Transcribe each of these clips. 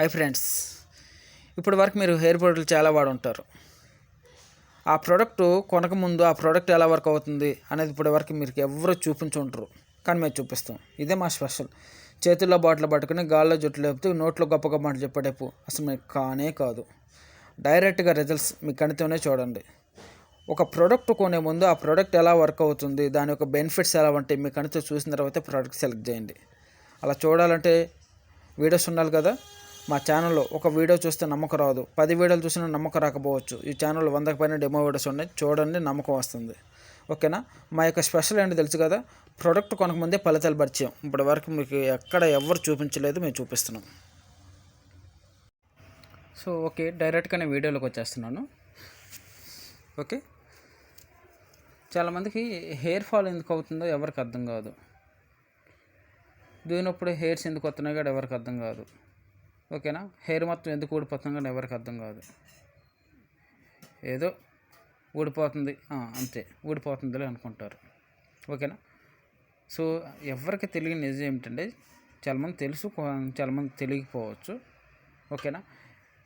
Hi friends ఇప్పటి వరకు మీరు హెయిర్ ప్రొడక్ట్లు చాలా వాడు ఉంటారు ఆ ప్రోడక్ట్ కొనకముందు ఆ ప్రోడక్ట్ ఎలా వర్క్ అవుతుంది అనేది ఇప్పటి వరకు మీరు ఎవరు చూపించుంటారు కానీ మేము చూపిస్తాం. ఇదే మా స్పెషల్ చేతుల్లో బాటిల్ పట్టుకుని గాల్లో జుట్టు లేపుతూ నోట్లో గొప్ప గొప్ప మాటలు చెప్పేటప్పు అసలు మీకు కానే కాదు. డైరెక్ట్గా రిజల్ట్స్ మీ కణితోనే చూడండి. ఒక ప్రోడక్ట్ కొనే ముందు ఆ ప్రోడక్ట్ ఎలా వర్క్ అవుతుంది దాని యొక్క బెనిఫిట్స్ ఎలా ఉంటాయి మీ కణితో చూసిన తర్వాత ప్రోడక్ట్ సెలెక్ట్ చేయండి. అలా చూడాలంటే వీడియోస్ ఉండాలి కదా? మా ఛానల్లో ఒక వీడియో చూస్తే నమ్మకం రాదు. పది వీడియోలు చూసినా నమ్మకం రాకపోవచ్చు. ఈ ఛానల్లో వందకు పైన డెమో వీడియోస్ ఉన్నాయి. చూడండి నమ్మకం వస్తుంది. ఓకేనా? మా యొక్క స్పెషల్ ఏంటి తెలుసు కదా? ప్రోడక్ట్ కొనకముందే ఫలితాలు పరిచయం. ఇప్పటి వరకు మీకు ఎక్కడ ఎవరు చూపించలేదు మేము చూపిస్తున్నాం. సో ఓకే డైరెక్ట్గా నేను వీడియోలోకి వచ్చేస్తున్నాను. ఓకే? చాలామందికి హెయిర్ ఫాల్ ఎందుకు అవుతుందో ఎవరికి అర్థం కాదు. దూనప్పుడు హెయిర్స్ ఎందుకు వస్తున్నాయి కూడా ఎవరికి అర్థం కాదు. ఓకేనా? హెయిర్ మొత్తం ఎందుకు ఊడిపోతుంది కానీ ఎవరికి అర్థం కాదు. ఏదో ఊడిపోతుంది. అంతే. ఊడిపోతుందిలే అనుకుంటారు. ఓకేనా? సో ఎవరికి తెలియని నిజం ఏమిటంటే చాలామంది తెలుసు చాలామంది తెలియకపోవచ్చు. ఓకేనా?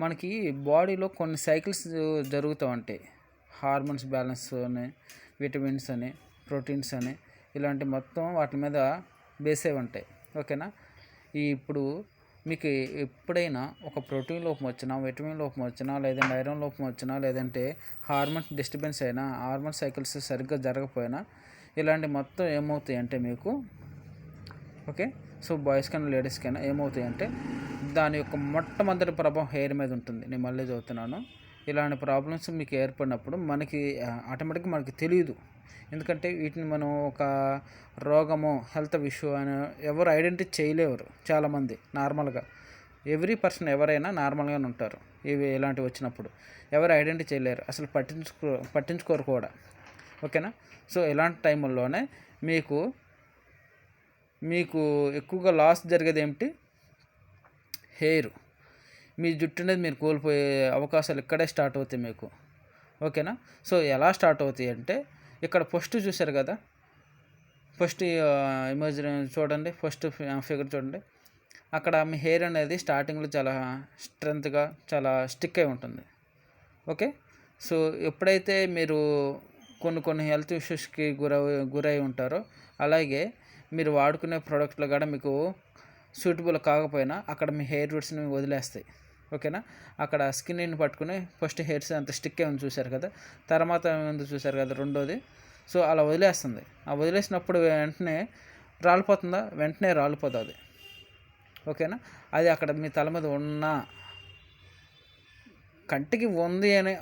మనకి బాడీలో కొన్ని సైకిల్స్ జరుగుతూ ఉంటాయి హార్మోన్స్ బ్యాలెన్స్ అని విటమిన్స్ అని ప్రోటీన్స్ అని ఇలాంటి మొత్తం వాటి మీద బేస్ అయి ఉంటాయి. ఓకేనా? ఈ ఇప్పుడు మీకు ఎప్పుడైనా ఒక ప్రోటీన్ లోపం వచ్చినా విటమిన్ లోపం వచ్చినా లేదంటే ఐరన్ లోపం వచ్చినా లేదంటే హార్మోన్ డిస్టర్బెన్స్ అయినా హార్మోన్ సైకిల్స్ సరిగ్గా జరగకపోయినా ఇలాంటి మొత్తం ఏమవుతాయి అంటే మీకు ఓకే? సో బాయ్స్ కైనా లేడీస్ కైనా ఏమవుతాయి అంటే దాని యొక్క మొట్టమొదటి ప్రభావం హెయిర్ మీద ఉంటుంది. నేను మళ్ళీ చదువుతున్నాను. ఇలాంటి ప్రాబ్లమ్స్ మీకు ఏర్పడినప్పుడు మనకి ఆటోమేటిక్గా మనకి తెలియదు. ఎందుకంటే వీటిని మనం ఒక రోగము హెల్త్ ఇష్యూ అని ఎవరు ఐడెంటిఫై చేయలేరు చాలామంది నార్మల్గా. ఎవ్రీ పర్సన్ ఎవరైనా నార్మల్గానే ఉంటారు. ఇవి ఇలాంటివి వచ్చినప్పుడు ఎవరు ఐడెంటిఫై చేయలేరు. అసలు పట్టించుకో పట్టించుకోరు కూడా. ఓకేనా? సో ఇలాంటి టైంలోనే మీకు మీకు ఎక్కువగా లాస్ జరిగేది ఏమిటి? హెయిర్. మీ జుట్టు అనేది మీరు కోల్పోయే అవకాశాలు ఇక్కడే స్టార్ట్ అవుతాయి మీకు. ఓకేనా? సో ఎలా స్టార్ట్ అవుతాయి అంటే ఇక్కడ ఫస్ట్ చూశారు కదా? ఫస్ట్ ఇమేజ్ చూడండి. ఫస్ట్ ఫిగర్ చూడండి. అక్కడ మీ హెయిర్ అనేది స్టార్టింగ్లో చాలా స్ట్రెంత్గా చాలా స్టిక్ అయి ఉంటుంది. ఓకే? సో ఎప్పుడైతే మీరు కొన్ని కొన్ని హెల్త్ ఇష్యూస్కి గురై గురై ఉంటారో అలాగే మీరు వాడుకునే ప్రోడక్ట్లు కూడా మీకు సూటబుల్ కాకపోయినా అక్కడ మీ హెయిర్ రూట్స్ని వదిలేస్తాయి. ఓకేనా? అక్కడ స్కిన్ని పట్టుకుని ఫస్ట్ హెయిర్స్ అంత స్టిక్ ఉంది చూశారు కదా? తర్వాత ఏమైంది చూశారు కదా రెండోది. సో అలా వదిలేస్తుంది. ఆ వదిలేసినప్పుడు వెంటనే రాలిపోతుందా? వెంటనే రాలిపోతుంది ఓకేనా? అది అక్కడ మీ తల మీద ఉన్న కంటికి ఉంది అని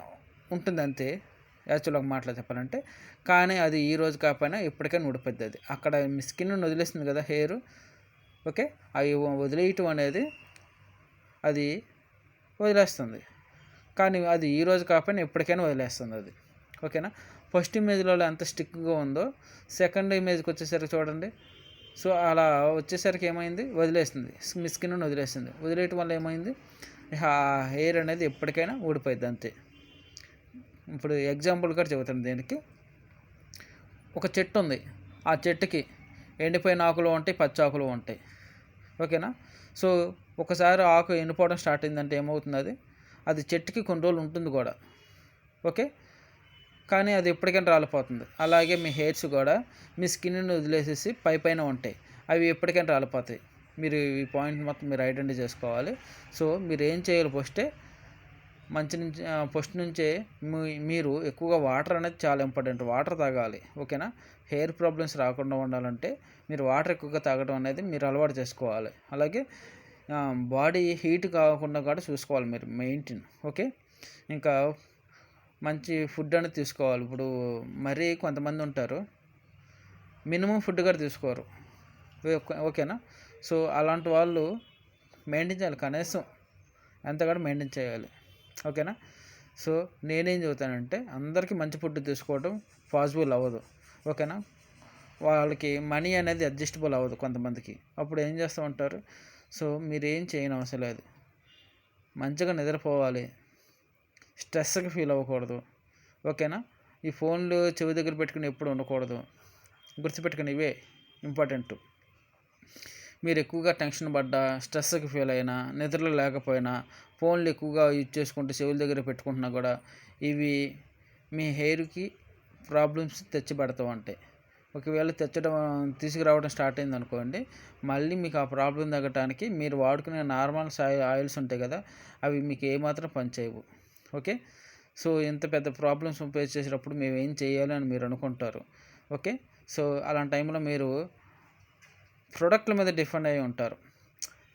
ఉంటుంది అంతే. యాక్చువల్గా మాటలు చెప్పాలంటే. కానీ అది ఈ రోజు కాకపోయినా ఎప్పటికైనా ఉడిపోద్ది అది. అక్కడ మీ స్కిన్ వదిలేస్తుంది కదా హెయిర్. ఓకే? అవి వదిలేయటం అనేది అది వదిలేస్తుంది. కానీ అది ఈ రోజు కాకపోయినా ఎప్పటికైనా వదిలేస్తుంది అది. ఓకేనా? ఫస్ట్ ఇమేజ్లో ఎంత స్టిక్గా ఉందో సెకండ్ ఇమేజ్కి వచ్చేసరికి చూడండి. సో అలా వచ్చేసరికి ఏమైంది? వదిలేస్తుంది మీ స్కిన్ వదిలేస్తుంది వదిలేయటం వల్ల ఏమైంది? హెయిర్ అనేది ఎప్పటికైనా ఊడిపోయింది అంతే. ఇప్పుడు ఎగ్జాంపుల్ కూడా చెబుతాను దీనికి. ఒక చెట్టు ఉంది. ఆ చెట్టుకి ఎండిపోయిన ఆకులు ఉంటాయి పచ్చి ఆకులు ఉంటాయి. ఓకేనా? సో ఒకసారి ఆకు ఎండిపోవడం స్టార్ట్ అయిందంటే ఏమవుతుంది అది అది చెట్టుకి కొన్ని రోజులు ఉంటుంది కూడా. ఓకే? కానీ అది ఎప్పటికైనా రాలిపోతుంది. అలాగే మీ హెయిర్స్ కూడా మీ స్కిన్ని వదిలేసేసి పై పైన ఉంటాయి. అవి ఎప్పటికైనా రాలిపోతాయి. మీరు ఈ పాయింట్ మొత్తం మీరు ఐడెంటిఫై చేసుకోవాలి. సో మీరు ఏం చేయాలి ఫస్టే మంచి నుంచి ఫస్ట్ నుంచే మీ- మీరు ఎక్కువగా వాటర్ అనేది చాలా ఇంపార్టెంట్. వాటర్ తాగాలి. ఓకేనా? హెయిర్ ప్రాబ్లమ్స్ రాకుండా ఉండాలంటే మీరు వాటర్ ఎక్కువగా తాగడం అనేది మీరు అలవాటు చేసుకోవాలి. అలాగే బాడీ హీట్ కాకుండా కూడా చూసుకోవాలి మీరు మెయింటైన్ ఓకే? ఇంకా మంచి ఫుడ్ అనేది తీసుకోవాలి. ఇప్పుడు మరీ కొంతమంది ఉంటారు మినిమం ఫుడ్ కూడా తీసుకోరు ఓకేనా? సో అలాంటి వాళ్ళు మెయింటైన్ చేయాలి కనీసం ఎంత కూడా మెయింటైన్ చేయాలి ఓకేనా? సో నేనేం చెబుతానంటే అందరికీ మంచి ఫుడ్ తీసుకోవడం పాసిబుల్ అవ్వదు ఓకేనా? వాళ్ళకి మనీ అనేది అడ్జస్టబుల్ అవ్వదు కొంతమందికి. అప్పుడు ఏం చేస్తూ ఉంటారు సో మీరేం చేయని అవసరం లేదు. మంచిగా నిద్రపోవాలి. స్ట్రెస్గా ఫీల్ అవ్వకూడదు. ఓకేనా? ఈ ఫోన్లు చెవి దగ్గర పెట్టుకుని ఎప్పుడు ఉండకూడదు. గుర్తుపెట్టుకుని ఇవే ఇంపార్టెంట్. మీరు ఎక్కువగా టెన్షన్ పడ్డా స్ట్రెస్కి ఫీల్ అయినా నిద్రలో లేకపోయినా ఫోన్లు ఎక్కువగా యూజ్ చేసుకుంటూ చెవుల దగ్గర పెట్టుకుంటున్నా కూడా ఇవి మీ హెయిర్కి ప్రాబ్లమ్స్ తెచ్చి పెడతా ఉంటాయి ఒకవేళ తెచ్చడం తీసుకురావడం స్టార్ట్ అయింది అనుకోండి మళ్ళీ మీకు ఆ ప్రాబ్లం తగ్గటానికి మీరు వాడుకునే నార్మల్ ఆయిల్స్ ఉంటాయి కదా అవి మీకు ఏమాత్రం పనిచేయవు. ఓకే? సో ఇంత పెద్ద ప్రాబ్లమ్స్ ఫేస్ చేసేటప్పుడు మేము ఏం చేయాలి అని మీరు అనుకుంటారు. ఓకే? సో అలాంటి టైంలో మీరు ప్రొడక్ట్ల మీద డిపెండ్ అయి ఉంటారు.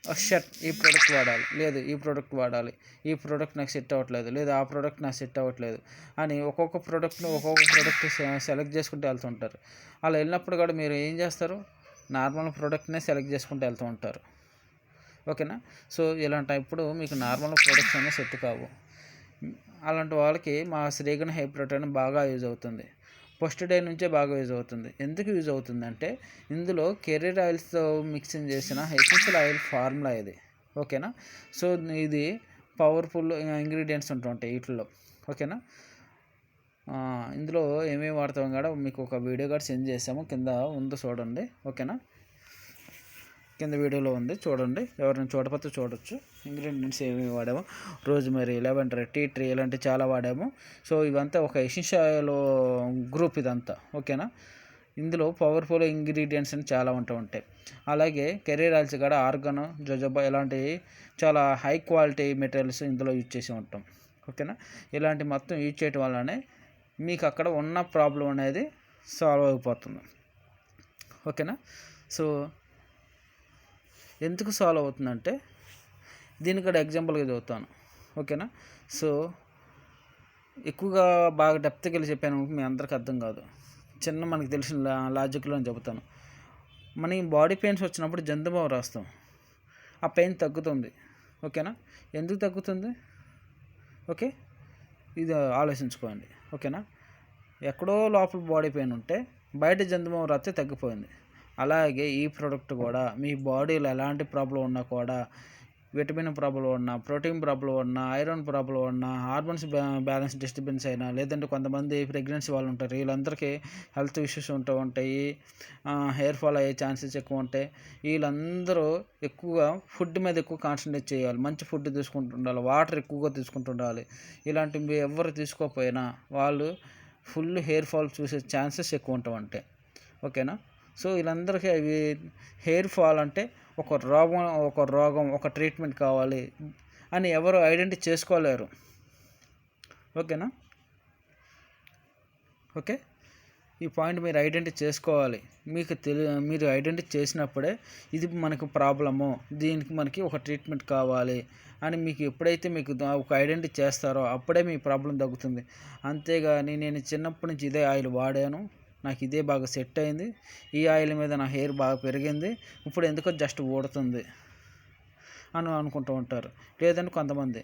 షర్ట్ ఈ ప్రోడక్ట్ వాడాలి. లేదు ఈ ప్రోడక్ట్ వాడాలి. ఈ ప్రోడక్ట్ నాకు సెట్ అవ్వట్లేదు. లేదు ఆ ప్రోడక్ట్ నాకు సెట్ అవ్వట్లేదు అని ఒక్కొక్క ప్రోడక్ట్ను ఒక్కొక్క ప్రోడక్ట్ సెలెక్ట్ చేసుకుంటూ వెళ్తుంటారు అలా వెళ్ళినప్పుడు కూడా మీరు ఏం చేస్తారు? నార్మల్ ప్రోడక్ట్నే సెలెక్ట్ చేసుకుంటూ వెళ్తూ ఉంటారు. ఓకేనా? సో ఇలాంటి ఇప్పుడు మీకు నార్మల్ ప్రోడక్ట్స్ అనేవి సెట్ కావు. అలాంటి వాళ్ళకి మా శ్రీగణ హైబ్రిడ్ ప్రోటీన్ బాగా యూజ్ అవుతుంది. ఫస్ట్ డే నుంచే బాగా యూజ్ అవుతుంది. ఎందుకు యూజ్ అవుతుందంటే ఇందులో కెరీర్ ఆయిల్స్తో మిక్సింగ్ చేసిన ఎసెన్షియల్ ఆయిల్ ఫార్ములా ఇది. ఓకేనా? సో ఇది పవర్ఫుల్ ఇంగ్రీడియంట్స్ ఉంటుంటాయి వీటిలో ఓకేనా? ఇందులో ఏమేమి వాడతాం కూడా మీకు ఒక వీడియో కూడా సెండ్ చేసాము. కింద ఉందో చూడండి. ఓకేనా? కింద వీడియోలో ఉంది. చూడండి. ఎవరైనా చూడకపోతే చూడొచ్చు. ఇంగ్రీడియంట్స్ ఏమేమి వాడాము. రోజ్మెరీ లెవెండర్ టీ ట్రీ ఇలాంటివి చాలా వాడాము. సో ఇవంతా ఒక ఎసెన్షియల్ గ్రూప్ ఇదంతా. ఓకేనా? ఇందులో పవర్ఫుల్ ఇంగ్రీడియంట్స్ అని చాలా ఉంటూ ఉంటాయి. అలాగే కెరీర్ ఆయిల్స్ కూడా ఆర్గన్ జొజబా ఇలాంటివి చాలా హై క్వాలిటీ మెటీరియల్స్ ఇందులో యూజ్ చేసి ఉంటాం. ఓకేనా? ఇలాంటి మొత్తం యూజ్ చేయటం వల్లనే మీకు అక్కడ ఉన్న ప్రాబ్లం అనేది సాల్వ్ అయిపోతుంది. ఓకేనా? సో ఎందుకు సాల్వ్ అవుతుందంటే దీని ఇక్కడ ఎగ్జాంపుల్గా చదువుతాను ఓకేనా సో ఎక్కువగా బాగా డెప్త్కి వెళ్ళి చెప్పాను మీ అందరికి అర్థం కాదు. చిన్న మనకి తెలిసిన లాజిక్లో చెబుతాను. మనకి బాడీ పెయిన్స్ వచ్చినప్పుడు జంతుబాబు రాస్తాం. ఆ పెయిన్ తగ్గుతుంది. ఓకేనా ఎందుకు తగ్గుతుంది? ఓకే ఇది ఆలోచించుకోండి. ఓకేనా ఎక్కడో లోపల బాడీ పెయిన్ ఉంటే బయట జంతుబాబు రాస్తే తగ్గిపోయింది. అలాగే ఈ ప్రోడక్ట్ కూడా మీ బాడీలో ఎలాంటి ప్రాబ్లం ఉన్నా కూడా విటమిన్ ప్రాబ్లం ఉన్నా ప్రోటీన్ ప్రాబ్లం ఉన్నా ఐరన్ ప్రాబ్లం ఉన్నా హార్మోన్స్ బ్యాలెన్స్ డిస్టర్బెన్స్ అయినా లేదంటే కొంతమంది ప్రెగ్నెన్సీ వాళ్ళు ఉంటారు వీళ్ళందరికీ హెల్త్ ఇష్యూస్ ఉంటూ ఉంటాయి హెయిర్ ఫాల్ అయ్యే ఛాన్సెస్ ఎక్కువ ఉంటాయి. వీళ్ళందరూ ఎక్కువగా ఫుడ్ మీద ఎక్కువ కాన్సన్ట్రేట్ చేయాలి మంచి ఫుడ్ తీసుకుంటుండాలి వాటర్ ఎక్కువగా తీసుకుంటుండాలి. ఇలాంటివి ఎవరు తీసుకోకపోయినా వాళ్ళు ఫుల్ హెయిర్ ఫాల్ చూసే ఛాన్సెస్ ఎక్కువ ఉంటాయి అంటే ఓకేనా? సో వీళ్ళందరికీ అవి హెయిర్ ఫాల్ అంటే ఒక రోగం ఒక రోగం ఒక ట్రీట్మెంట్ కావాలి అని ఎవరు ఐడెంటిఫై చేసుకోలేరు. ఓకేనా? ఓకే? ఈ పాయింట్ మీరు ఐడెంటిఫై చేసుకోవాలి. మీకు తెలి మీరు ఐడెంటిఫై చేసినప్పుడే ఇది మనకు ప్రాబ్లము దీనికి మనకి ఒక ట్రీట్మెంట్ కావాలి అని మీకు ఎప్పుడైతే మీకు ఒక ఐడెంటిఫై చేస్తారో అప్పుడే మీ ప్రాబ్లం తగ్గుతుంది. అంతేగాని నేను చిన్నప్పటి నుంచి ఇదే ఆయిల్ వాడాను. నాకు ఇదే బాగా సెట్ అయింది. ఈ ఆయిల్ మీద నా హెయిర్ బాగా పెరిగింది. ఇప్పుడు ఎందుకో జస్ట్ ఊడుతుంది అని అనుకుంటూ ఉంటారు. లేదంటే కొంతమంది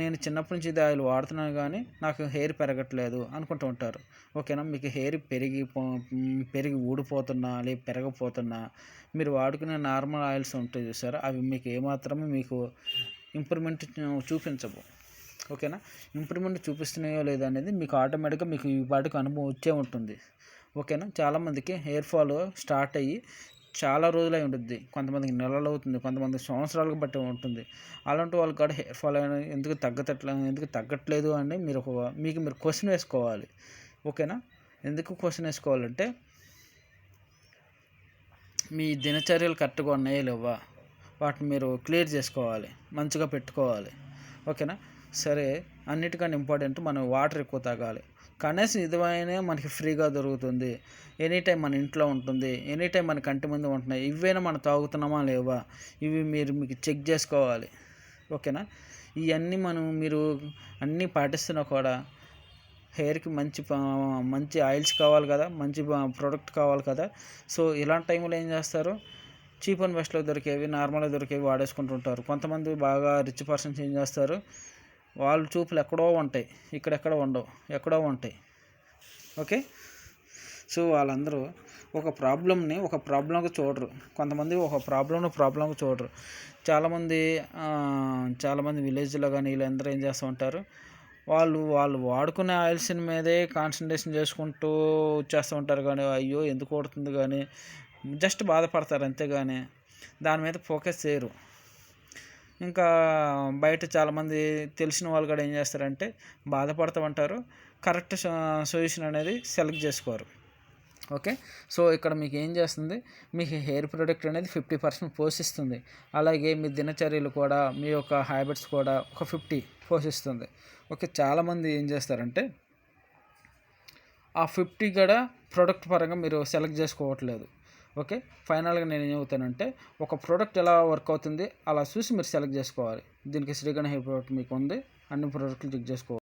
నేను చిన్నప్పటి నుంచి ఇది ఆయిల్ వాడుతున్నాను కానీ నాకు హెయిర్ పెరగట్లేదు అనుకుంటూ ఉంటారు. ఓకేనా? మీకు హెయిర్ పెరిగి పెరిగి ఊడిపోతున్నా లేదా పెరగపోతున్నా మీరు వాడుకునే నార్మల్ ఆయిల్స్ ఉంటాయి చూసారా? అవి మీకు ఏమాత్రమే మీకు ఇంప్రూవ్మెంట్ చూపించవు. ఓకేనా? ఇంప్రూవ్మెంట్ చూపిస్తున్నాయో లేదో అనేది మీకు ఆటోమేటిక్గా మీకు ఈ పాటికి అనుభవం వచ్చే ఉంటుంది. ఓకేనా? చాలామందికి హెయిర్ ఫాల్ స్టార్ట్ అయ్యి చాలా రోజులై ఉంటుంది కొంతమందికి నెలలు అవుతుంది. కొంతమంది సంవత్సరాలకు బట్టి ఉంటుంది. అలాంటి వాళ్ళకి కూడా హెయిర్ ఫాల్ అయినా ఎందుకు తగ్గట్లే ఎందుకు తగ్గట్లేదు అని మీరు ఒక మీకు మీరు క్వశ్చన్ వేసుకోవాలి. ఓకేనా? ఎందుకు క్వశ్చన్ వేసుకోవాలంటే మీ దినచర్యలు కరెక్ట్గా ఉన్నాయో లేవా వాటిని మీరు క్లియర్ చేసుకోవాలి. మంచిగా పెట్టుకోవాలి. ఓకేనా? సరే అన్నిటికన్నా ఇంపార్టెంట్ మనం వాటర్ ఎక్కువ తాగాలి. కనీసం ఇదివైనా మనకి ఫ్రీగా దొరుకుతుంది. ఎనీ టైం మన ఇంట్లో ఉంటుంది. ఎనీ టైం మన కంటి ముందు ఉంటున్నాయి. ఇవైనా మనం తాగుతున్నామా లేవా? ఇవి మీరు మీకు చెక్ చేసుకోవాలి. ఓకేనా? ఇవన్నీ మనం మీరు అన్నీ పాటిస్తున్నా కూడా హెయిర్కి మంచి మంచి ఆయిల్స్ కావాలి కదా? మంచి ప్రోడక్ట్ కావాలి కదా? సో ఇలాంటి టైంలో ఏం చేస్తారు? చీప్ అండ్ బెస్ట్లో దొరికేవి నార్మల్గా దొరికేవి వాడేసుకుంటుంటారు. కొంతమంది బాగా రిచ్ పర్సన్స్ ఏం చేస్తారు? వాళ్ళ చూపులు ఎక్కడో ఉంటాయి. ఇక్కడెక్కడ ఉండవు. ఎక్కడో ఉంటాయి. ఓకే? సో వాళ్ళందరూ ఒక ప్రాబ్లమ్ని ఒక ప్రాబ్లంగా చూడరు. కొంతమంది ఒక ప్రాబ్లంను ప్రాబ్లంగా చూడరు. చాలామంది చాలామంది విలేజ్లో కానీ వీళ్ళందరూ ఏం చేస్తూ ఉంటారు? వాళ్ళు వాళ్ళు వాడుకునే ఆయిల్స్ మీదే కాన్సన్ట్రేషన్ చేసుకుంటూ వచ్చేస్తూ ఉంటారు కానీ అయ్యో ఎందుకు కొడుతుంది కానీ జస్ట్ బాధపడతారు అంతేగాని దాని మీద ఫోకస్ చేయరు. ఇంకా బయట చాలామంది తెలిసిన వాళ్ళు కూడా ఏం చేస్తారంటే బాధపడుతూ ఉంటారు కరెక్ట్ సొల్యూషన్ అనేది సెలెక్ట్ చేసుకోరు. ఓకే? సో ఇక్కడ మీకు ఏం చేస్తుంది? మీకు హెయిర్ ప్రొడక్ట్ అనేది ఫిఫ్టీ పర్సెంట్ పోషిస్తుంది. అలాగే మీ దినచర్యలు కూడా మీ యొక్క హ్యాబిట్స్ కూడా ఒక ఫిఫ్టీ పోషిస్తుంది. ఓకే? చాలామంది ఏం చేస్తారంటే ఆ ఫిఫ్టీ కూడా ప్రోడక్ట్ పరంగా మీరు సెలెక్ట్ చేసుకోవట్లేదు. ఓకే? ఫైనల్గా నేను ఏమవుతానంటే ఒక ప్రోడక్ట్ ఎలా వర్క్ అవుతుంది అలా చూసి మీరు సెలెక్ట్ చేసుకోవాలి. దీనికి శ్రీగణ హెయిర్ ప్రోడక్ట్ మీకు ఉంది. అన్ని ప్రోడక్ట్లు చెక్ చేసుకోవాలి